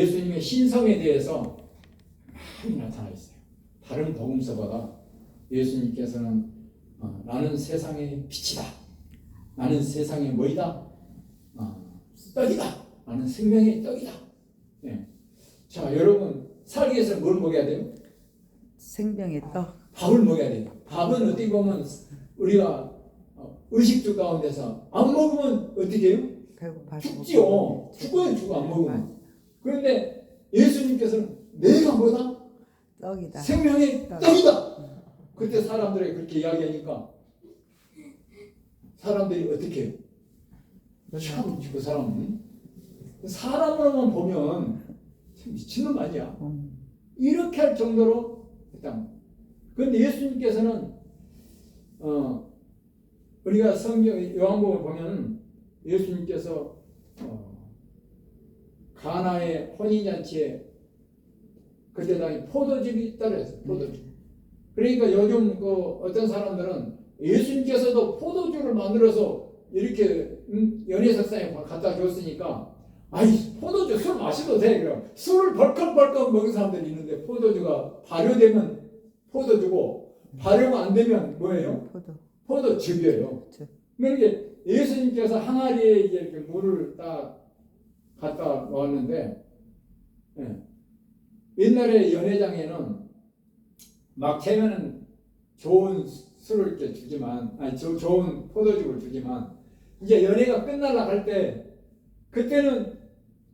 예수님의 신성에 대해서 많이 나타나 있어요. 다른 복음서보다 예수님께서는 어, 나는 세상의 빛이다. 나는 세상의 뭐이다? 어, 떡이다. 나는 생명의 떡이다. 예. 자, 여러분 살기 위해서 뭘 먹어야 돼요? 생명의 떡. 밥을 먹어야 돼요. 밥은 어떻게 보면 우리가 어, 의식주 가운데서 안 먹으면 어떻게 해요? 배고파서 죽지요. 죽어요, 죽어 안 먹으면. 그런데 예수님께서는 내가 뭐다? 떡이다. 생명의 떡. 떡이다. 그때 사람들이 그렇게 이야기하니까 사람들이 어떻게 해요? 참, 그 사람은 사람으로만 보면 참 미친놈 아니야. 음, 이렇게 할 정도로 했다. 그런데 예수님께서는 어 우리가 성경 요한복음을 보면 예수님께서 어, 가나의 혼인잔치에 그때 당시 포도즙이 있다 그랬어요. 포도즙. 그러니까 요즘 그 어떤 사람들은 예수님께서도 포도주를 만들어서 이렇게 음, 연회석상에 갖다 줬으니까 아이 포도주 술 마셔도 돼 그럼 술을 벌컥벌컥 먹은 사람들이 있는데 포도주가 발효되면 포도주고 발효가 안 되면 뭐예요? 포도. 포도즙이에요. 즙. 그러니까 예수님께서 항아리에 이제 이렇게 물을 딱 갖다 놓았는데 예. 옛날에 연회장에는 막 채면은 좋은 술을 이렇게 주지만 아니 조, 좋은 포도즙을 주지만 이제 연회가 끝날라 할 때 그때는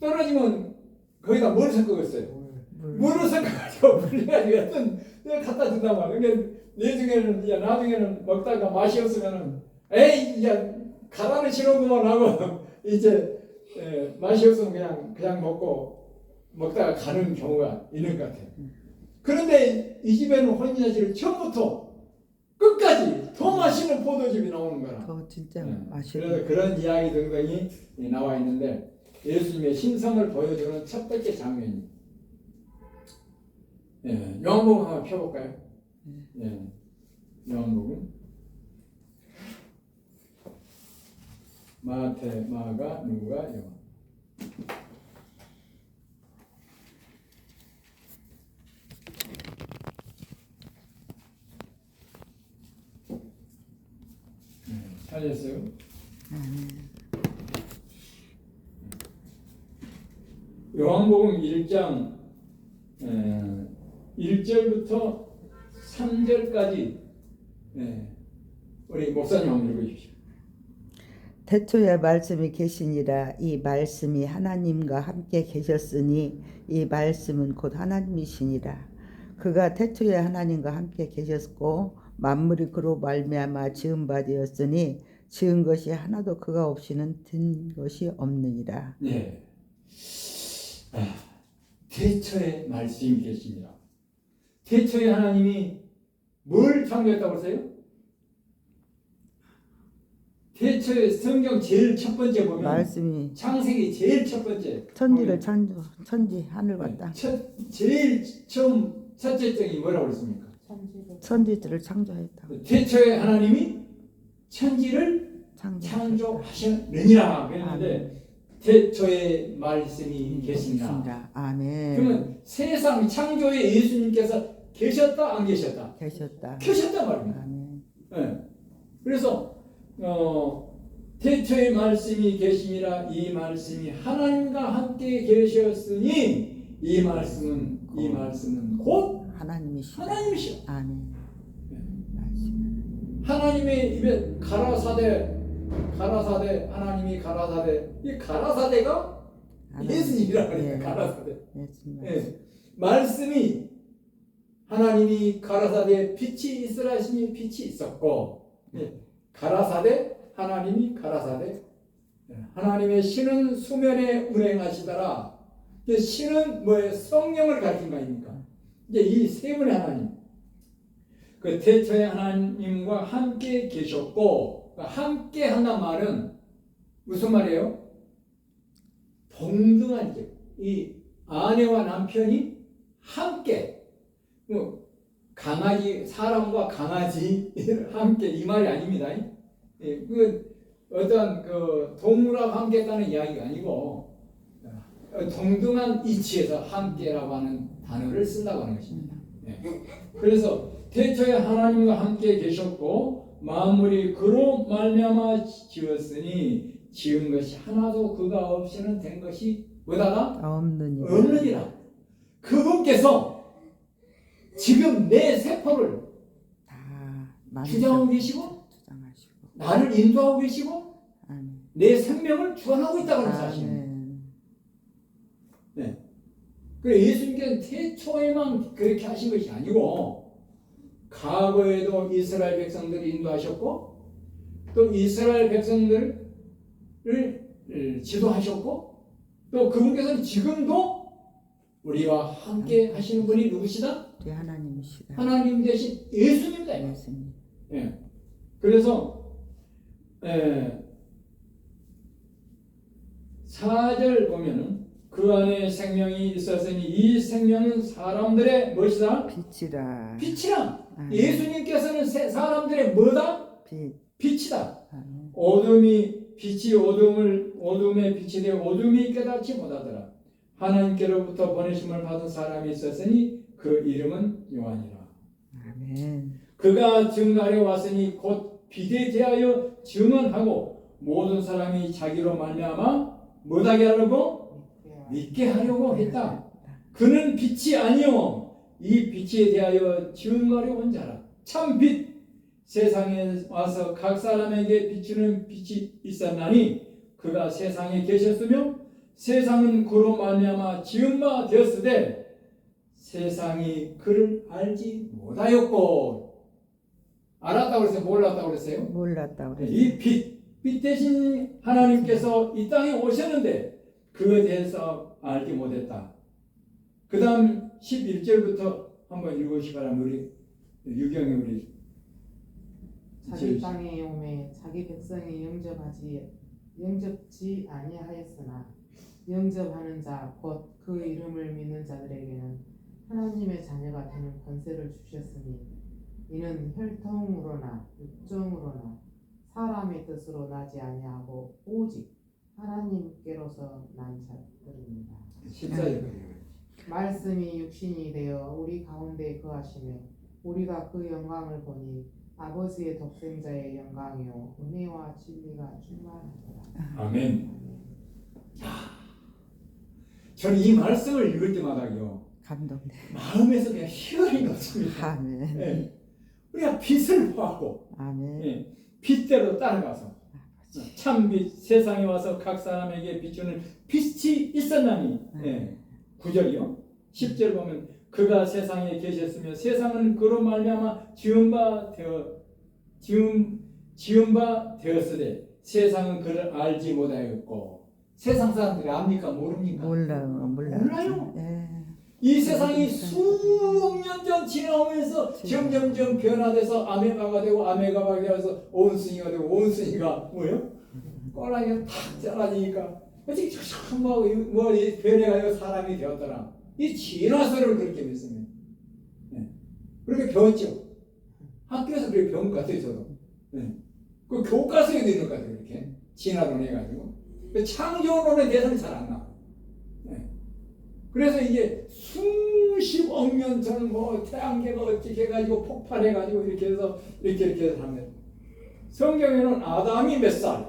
떨어지면 거기다 뭘? 물. 물을 섞어가지고 불려가지고 어떤 데 갖다 준단 말이야. 그러니까 나중에는 이제 나중에는 먹다가 맛이 없으면은 에이 이제 가라는 싫어구만 하고 이제 에, 맛이 없으면 그냥 그냥 먹고 먹다가 가는 경우가 있는 것 같아요. 그런데 이 집에는 혼인잔치를 처음부터 끝까지 더 맛있는 포도즙이 나오는 거라. 더 진짜 네. 맛있고. 그래서 그런 이야기 등등이 나와 있는데 예수님의 신성을 보여주는 첫 번째 장면이 예, 요한복음 한번 펴볼까요? 예, 요한복음 마태, 마가, 누가, 요한 예, 찾았어요? 음, 요한복음 1장 1절부터 3절까지 우리 목사님 한번 읽어주십시오. 태초에 말씀이 계시니라 이 말씀이 하나님과 함께 계셨으니 이 말씀은 곧 하나님이시니라 그가 태초에 하나님과 함께 계셨고 만물이 그로 말미암아 지은 바 되었으니 지은 것이 하나도 그가 없이는 든 것이 없느니라 네. 아, 태초에 말씀이 계십니다. 태초에 하나님이 뭘 창조했다고 했어요? 태초에 성경 제일 첫 번째 보면 말씀이 창세기 제일 첫 번째 천지를 창조 천지 하늘과 땅 첫 제일 처음 첫째 장이 뭐라고 그랬습니까? 천지들을 창조했다 태초에 하나님이 천지를 창조 창조하셨느니라 그랬는데 태초에 말씀이 계시니라. 아멘 그러면 세상 창조에 예수님께서 계셨다 안 계셨다? 계셨다 계셨단 말입니다. 아멘 예. 그래서 어, 태초에 말씀이 계시니라 이 말씀이 하나님과 함께 계셨으니 이 말씀은 이 말씀은 곧 하나님이시다 하나님이시오. 아멘 예. 하나님의 입에 가라사대 가라사대 하나님이 가라사대 이 가라사대가 예수님이라고 예. 해요 가라사대 예수님 예. 말씀이 하나님이 가라사대 빛이 있으라 하시니 빛이 있었고 예. 가라사대? 하나님이 가라사대. 예. 하나님의 신은 수면에 운행하시더라. 신은 뭐예요 성령을 가리킨 거 아닙니까? 이제 이 세 분의 하나님. 그 태초에 하나님과 함께 계셨고 그 함께 한단 말은 무슨 말이에요? 동등한 이 아내와 남편이 함께. 뭐 강아지 사람과 강아지 함께 이 말이 아닙니다. 예, 그 어떤 그 동물하고 함께했다는 이야기가 아니고 어, 동등한 이치에서 함께라고 하는 단어를 쓴다고 하는 것입니다. 예. 그래서 태초에 하나님과 함께 계셨고 만물이 그로 말미암아 지었으니 지은 것이 하나도 그가 없이는 된 것이 뭐다가 없느니라. 없느니라. 그분께서 지금 내 세포를 다 주장하고 계시고 주장하시고. 나를 인도하고 계시고 아멘. 내 생명을 주관하고 있다는 사실입니다. 아멘. 그래 예수님께서 태초에만 그렇게 하신 것이 아니고 과거에도 이스라엘 백성들을 인도하셨고 또 이스라엘 백성들을 지도하셨고 또 그분께서는 지금도 우리와 함께 하시는 분이 누구시다? 우리 하나님이시다. 하나님 대신 예수님이다. 예수님. 예. 그래서 예. 4절 보면은 그 안에 생명이 있었으니 이 생명은 사람들의 무엇이다? 빛이라. 빛이라. 아멘. 예수님께서는 세- 사람들의 뭐다? 빛. 빛이다. 아멘. 어둠이 빛이 어둠을 어둠의 빛이 되어 어둠이 깨닫지 못하더라. 하나님께로부터 보내심을 받은 사람이 있었으니 그 이름은 요한이라. 아멘. 그가 증가하려 왔으니 곧 비대 대하여 증언하고 모든 사람이 자기로 말미암아 못하게 하려고 믿게 하려고 했다. 그는 빛이 아니요 이 빛에 대하여 증거하려 온 자라. 참 빛 세상에 와서 각 사람에게 비추는 빛이 있었나니 그가 세상에 계셨으며 세상은 그로 말미암아 지은 바 되었으되 세상이 그를 알지 못하였고 알았다고 그랬어요 몰랐다고 그랬어요 몰랐다 그래. 이 빛, 빛 대신 하나님께서 이 땅에 오셨는데 그에 대해서 알지 못했다. 그 다음 11절부터 한번 읽으시 바랍니다. 우리 유경이 우리 자기 땅에 오매 자기 백성이 영접하지 영접지 아니하였으나 영접하는 자 곧 그 이름을 믿는 자들에게는 하나님의 자녀가 되는 권세를 주셨으니 이는 혈통으로나 육정으로나 사람의 뜻으로 나지 아니하고 오직 하나님께로서 난 자들입니다. 14절 말씀이 육신이 되어 우리 가운데 거하시며 우리가 그 영광을 보니 아버지의 독생자의 영광이요 은혜와 진리가 충만하더라. 아멘. 저는 이 말씀을 읽을 때마다요 감동돼. 마음에서 그냥 희열이 넘칩니다. 아멘. 예. 우리가 빛을 보고 아멘. 예. 빛대로 따라가서 참빛 세상에 와서 각 사람에게 비추는 빛이 있었나니 예. 9절이요 10절 보면 그가 세상에 계셨으며 세상은 그로 말미암아 지은 바 되어 지은 지은 바 되었으되 세상은 그를 알지 못하였고 세상 사람들이 압니까 모릅니까? 몰라요. 몰라. 몰라요. 예. 이 세상이 수억 년 전 지나오면서 점점점 변화돼서 아메바가 되고 아메바가 되어서 온순이가 되고 온순이가 뭐예요? 꼬라기가 탁 자라니까 어떻게 뭐, 뭐이 변해가지고 사람이 되었더라. 이 진화설을 그렇게 믿습니다. 네. 그렇게 배웠죠. 학교에서 그렇게 배운 것 같아요, 저도. 네. 그 교과서에도 있는 것 같아요, 이렇게. 진화론 해가지고. 그 창조론에 대해서는 잘 안 나와요. 네. 그래서 이게 수십억 년 전 뭐 태양계가 어떻게 해가지고 폭발해가지고 이렇게 해서 이렇게 이렇게 해서 합니다. 성경에는 아담이 몇 살,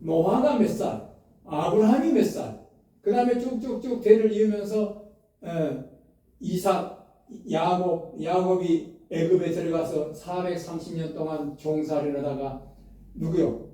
노아가 몇 살, 아브라함이 몇 살, 그 다음에 쭉쭉쭉 대를 이으면서 에, 이삭, 야곱, 야곱이 애굽에 들어가서 430년 동안 종살이를 하다가 누구요?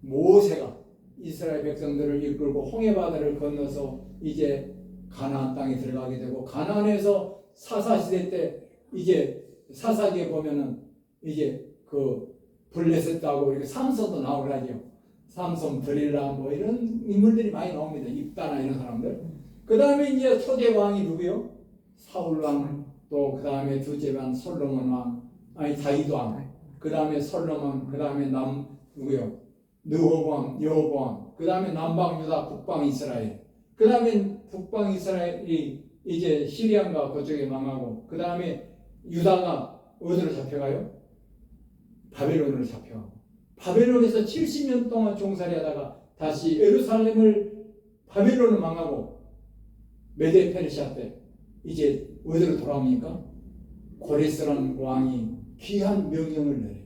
모세가 이스라엘 백성들을 이끌고 홍해바다를 건너서 이제 가나안 땅에 들어가게 되고 가나안에서 사사 시대 때 이제 사사기에 보면은 이제 그 블레셋하고 이렇게 삼손도 나오라죠. 삼손, 드릴라 뭐 이런 인물들이 많이 나옵니다. 입다나 이런 사람들. 그 다음에 이제 초대 왕이 누구요? 사울 왕, 또 그 다음에 두째 왕 솔로몬 왕, 아니 다윗 왕, 그 다음에 솔로몬, 그 다음에 남 누구요? 느호왕, 여호왕, 그 다음에 남방 유다, 북방 이스라엘, 그 다음에 북방 이스라엘이 이제 시리안과 그쪽에 망하고, 그 다음에 유다가 어디로 잡혀가요? 바벨론으로 잡혀가고, 바벨론에서 70년 동안 종살이하다가 다시 예루살렘을 바빌론은 망하고 메데 페르시아 때 이제 어디로 돌아옵니까? 고레스라는 왕이 귀한 명령을 내려요.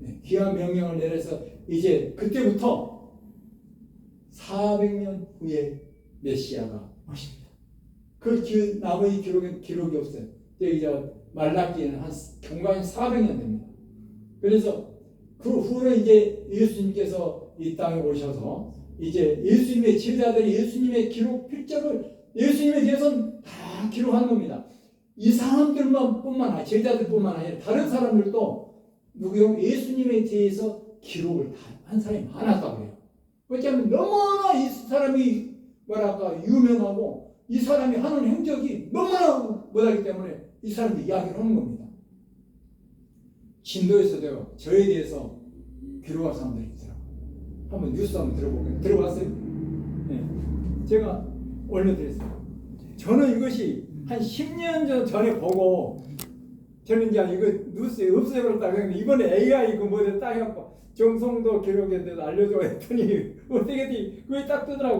네, 귀한 명령을 내려서 이제 그때부터 400년 후에 메시아가 오십니다. 그 기, 나머지 기록엔 기록이 없어요. 저 말라기에는 한 경과인 400년 됩니다. 그래서 그 후에 이제 예수님께서 이 땅에 오셔서 이제 예수님의 제자들이 예수님의 기록 필적을 예수님에 대해서는 다 기록한 겁니다. 이 사람들만 뿐만 아니라 제자들뿐만 아니라 다른 사람들도 누구요? 예수님에 대해서 기록을 다한 사람이 많았다고 해요. 왜냐하면 너무나 이 사람이 뭐랄까 유명하고 이 사람이 하는 행적이 너무나 못하기 때문에 이 사람들이 이야기를 하는 겁니다. 진도에서도 저에 대해서 기록한 사람들이 있더라고요. 한번 뉴스 한번 들어볼게요. 들어봤어요? 네. 제가 올려드렸어요. 저는 이것이 한 10년 전 전에 보고 저는 이제 이거 뉴스에 없애버렸다 그랬는데 이번에 AI 그 뭐를 딱 해갖고 정성도 기록에 대해서 알려줘 했더니 어떻게 그게 딱 뜨더라고요.